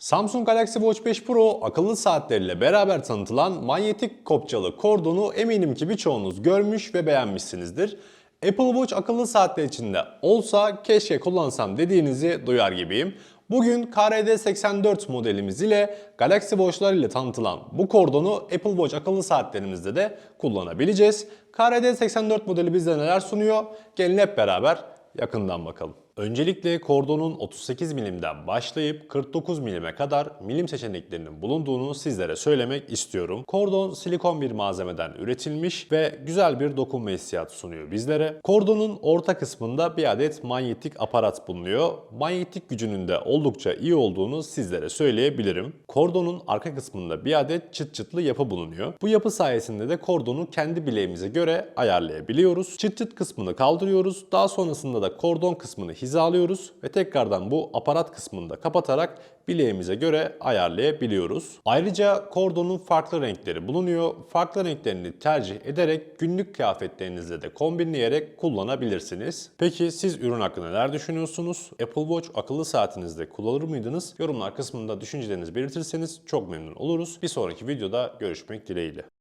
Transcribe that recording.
Samsung Galaxy Watch 5 Pro akıllı saatleriyle beraber tanıtılan manyetik kopçalı kordonu eminim ki birçoğunuz görmüş ve beğenmişsinizdir. Apple Watch akıllı saatler içinde olsa keşke kullansam dediğinizi duyar gibiyim. Bugün KRD84 modelimiz ile Galaxy Watch'lar ile tanıtılan bu kordonu Apple Watch akıllı saatlerimizde de kullanabileceğiz. KRD84 modeli bize neler sunuyor? Gelin hep beraber yakından bakalım. Öncelikle kordonun 38 milimden başlayıp 49 milime kadar milim seçeneklerinin bulunduğunu sizlere söylemek istiyorum. Kordon silikon bir malzemeden üretilmiş ve güzel bir dokunma hissiyatı sunuyor bizlere. Kordonun orta kısmında bir adet manyetik aparat bulunuyor. Manyetik gücünün de oldukça iyi olduğunu sizlere söyleyebilirim. Kordonun arka kısmında bir adet çıt çıtlı yapı bulunuyor. Bu yapı sayesinde de kordonu kendi bileğimize göre ayarlayabiliyoruz. Çıt çıt kısmını kaldırıyoruz. Daha sonrasında da kordon kısmını hizalıyoruz ve tekrardan bu aparat kısmını da kapatarak bileğimize göre ayarlayabiliyoruz. Ayrıca kordonun farklı renkleri bulunuyor. Farklı renklerini tercih ederek günlük kıyafetlerinizle de kombinleyerek kullanabilirsiniz. Peki siz ürün hakkında neler düşünüyorsunuz? Apple Watch akıllı saatinizde kullanır mıydınız? Yorumlar kısmında düşüncelerinizi belirtirseniz çok memnun oluruz. Bir sonraki videoda görüşmek dileğiyle.